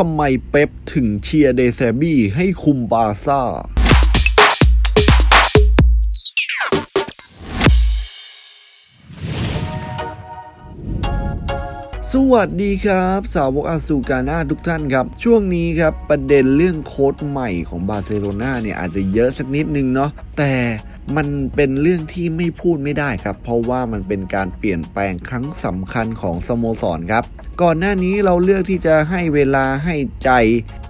ทำไมเป๊ปถึงเชียร์เดซาบี้ให้คุมบาซ่าสวัสดีครับ สาวกอาซูกาน่าทุกท่านครับ ช่วงนี้ครับ ประเด็นเรื่องโค้ดใหม่ของบาร์เซโลนาเนี่ยอาจจะเยอะสักนิดนึงเนาะแต่ มันเป็นเรื่องที่ไม่พูดไม่ได้ครับ เพราะว่ามันเป็นการเปลี่ยนแปลงครั้งสำคัญของสโมสรครับ ก่อนหน้านี้เราเลือกที่จะให้เวลาให้ใจ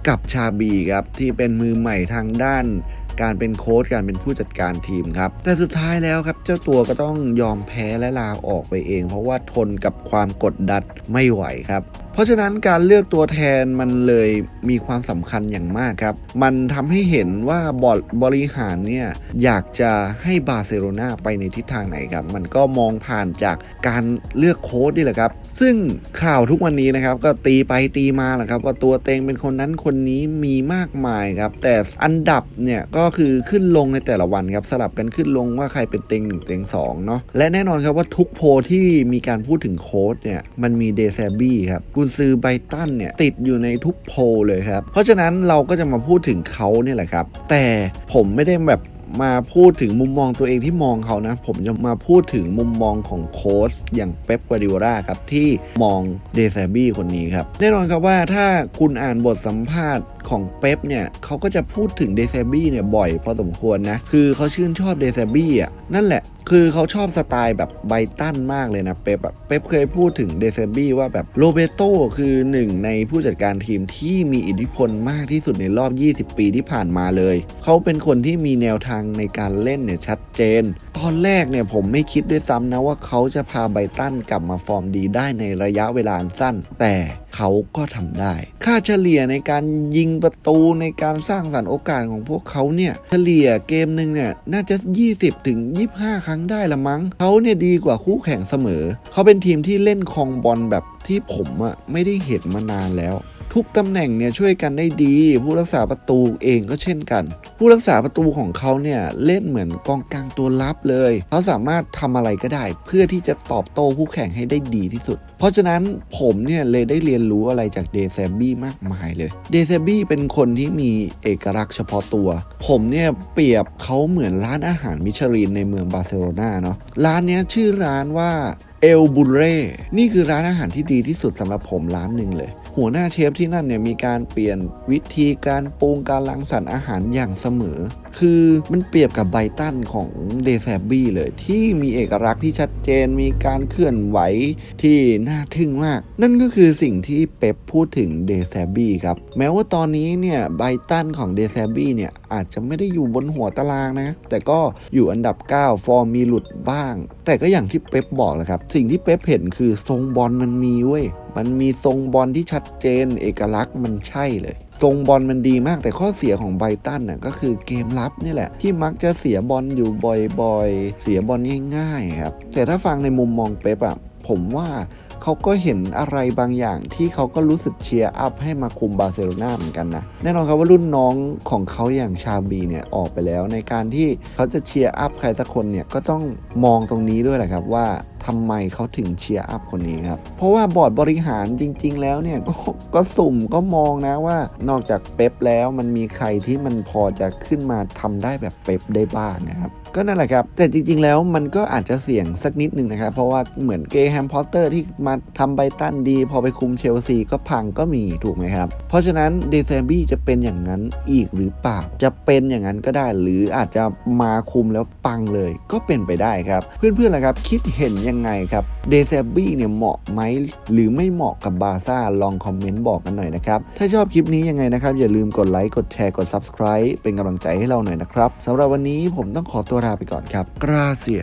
กับชาบีครับ ที่เป็นมือใหม่ทางด้าน การเป็นโค้ชการเป็นผู้จัดการทีมครับ แต่สุดท้ายแล้วครับ เจ้าตัวก็ต้องยอมแพ้และลาออกไปเอง เพราะว่าทนกับความกดดันไม่ไหวครับ เพราะฉะนั้นการเลือกตัวแทนมันเลยมีความสำคัญอย่างมากครับ มันทำให้เห็นว่าบอร์ดบริหารเนี่ยอยากจะให้บาร์เซโลนาไปในทิศทางไหนครับ มันก็มองผ่านจากการเลือกโค้ชนี่แหละครับ ซึ่งข่าวทุกวันนี้นะครับก็ตีไปตีมาแหละครับ ว่าตัวเต็งเป็นคนนั้นคนนี้มีมากมายครับ แต่อันดับเนี่ยก็คือขึ้นลงในแต่ละวันครับสลับกันขึ้นลงว่าใครเป็นเต็งหนึ่งเต็งสองเนาะและแน่นอนครับว่าทุกโพลที่มีการพูดถึงโค้ชเนี่ยมันมีเดซบี้ครับกุนซือไบตันเนี่ยติดอยู่ในทุกโพลเลยครับ เพราะฉะนั้นเราก็จะมาพูดถึงเขาเนี่ยแหละครับ แต่ผมไม่ได้แบบ มาพูดถึงมุมมองตัวเองที่มองเขานะ ผมจะมาพูดถึงมุมมองของโค้ชอย่างเป๊ปกวาร์ดิโอลาครับที่มองเดซบี้คนนี้ครับ แน่นอนครับว่าถ้าคุณอ่านบทสัมภาษณ์ของเป๊ปเนี่ยเขาก็จะพูดถึงเดซบี้เนี่ยบ่อยพอสมควรนะ คือเขาชื่นชอบเดซบี้อะนั่นแหละคือเขาชอบสไตล์แบบไบตันมากเลยนะเป๊ปแบบเป๊ปเคยพูดถึงเดซบี้ว่าแบบโรเบโตคือหนึ่งในผู้จัดการทีมที่มีอิทธิพลมากที่สุดในรอบ 20 ปีที่ผ่านมาเลย เขาเป็นคนที่มีแนวทางในการเล่นเนี่ยชัดเจน ตอนแรกเนี่ยผมไม่คิดด้วยซ้ำนะว่าเขาจะพาไบตันกลับมาฟอร์มดีได้ในระยะเวลาสั้น แต่เขาก็ทำได้ ค่าเฉลี่ยในการยิงประตูในการสร้างสรรค์โอกาสของพวกเขาเนี่ยเฉลี่ยเกมหนึ่งเนี่ยน่าจะ 20ถึง25 ครั้งได้ละมั้งเขาเนี่ยดีกว่าคู่แข่งเสมอ เขาเป็นทีมที่เล่นคองบอลแบบที่ผมอะไม่ได้เห็นมานานแล้ว ทุกตำแหน่งเนี่ยช่วยกันได้ดี ผู้รักษาประตูเองก็เช่นกัน ผู้รักษาประตูของเขาเนี่ยเล่นเหมือนกองกลางตัวรับเลย เขาสามารถทำอะไรก็ได้ เพื่อที่จะตอบโต้คู่แข่งให้ได้ดีที่สุด เพราะฉะนั้นผมเนี่ยเลยได้เรียนรู้อะไรจากเดซบี้มากมายเลยเดซบี้เป็นคนที่มีเอกลักษณ์เฉพาะตัว ผมเนี่ยเปรียบเขาเหมือนร้านอาหารมิชลินในเมืองบาร์เซโลนาเนาะร้านนี้ชื่อร้านว่าเอลบุเร่ นี่คือร้านอาหารที่ดีที่สุดสำหรับผมร้านหนึ่งเลย หัวหน้าเชฟที่นั่นเนี่ยมีการเปลี่ยนวิธีการปรุงการรังสรรค์อาหารอย่างเสมอคือมันเปรียบกับไบตันของเดซบบี้เลยที่มีเอกลักษณ์ที่ชัดเจนมีการเคลื่อนไหวที่น่าทึ่งมาก นั่นก็คือสิ่งที่เป๊ปพูดถึงเดซบบี้ครับ แม้ว่าตอนนี้เนี่ยไบตันของเดซบบี้เนี่ยอาจจะไม่ได้อยู่บนหัวตารางนะ แต่ก็อยู่อันดับ 9 ฟอร์มมีหลุดบ้าง แต่ก็อย่างที่เป๊ปบอกแหละครับ สิ่งที่เป๊ปเห็นคือทรงบอลมันมีเว้ยมันมีทรงบอลที่ชัดเจน เอกลักษณ์มันใช่เลย ทรงบอลมันดีมากแต่ข้อเสียของไบตันน่ะก็คือเกมรับนี่แหละ ที่มักจะเสียบอลอยู่บ่อยๆ เสียบอลง่ายๆครับ แต่ถ้าฟังในมุมมองเป๊ปอะผมว่าเขาก็เห็นอะไรบางอย่างที่เขาก็รู้สึกเชียร์อัพให้มาคุมบาร์เซโลนาเหมือนกันนะ แน่นอนครับว่ารุ่นน้องของเขาอย่างชาบีเนี่ยออกไปแล้ว ในการที่เขาจะเชียร์อัพใครสักคนเนี่ยก็ต้องมองตรงนี้ด้วยแหละครับว่า ทำไมเขาถึงเชียร์อัพคนนี้ครับ เพราะว่าบอร์ดบริหารจริง ๆ แล้วเนี่ยก็ก็สุ่มก็มองนะว่านอกจากเป๊ปแล้วมันมีใครที่มันพอจะขึ้นมาทำได้แบบเป๊ปได้บ้างนะครับก็นั่นแหละครับ แต่จริง ๆ แล้วมันก็อาจจะเสี่ยงสักนิดหนึ่งนะครับ เพราะว่าเหมือนเกแฮมพอตเตอร์ที่มาทำไบตันดี พอไปคุมเชลซีก็พังก็มีถูกไหมครับ เพราะฉะนั้นเดซบี้จะเป็นอย่างนั้นอีกหรือเปล่า จะเป็นอย่างนั้นก็ได้ หรืออาจจะมาคุมแล้วปังเลย ก็เป็นไปได้ครับ เพื่อนๆล่ะครับ คิดเห็นยังยังไงครับเดซบี้เนี่ยเหมาะไหมหรือไม่เหมาะกับบาซ่าลองคอมเมนต์บอกกันหน่อยนะครับ ถ้าชอบคลิปนี้ยังไงนะครับ อย่าลืมกดไลค์กดแชร์กด subscribe เป็นกำลังใจให้เราหน่อยนะครับสำหรับวันนี้ผมต้องขอตัวลาไปก่อนครับกราเซีย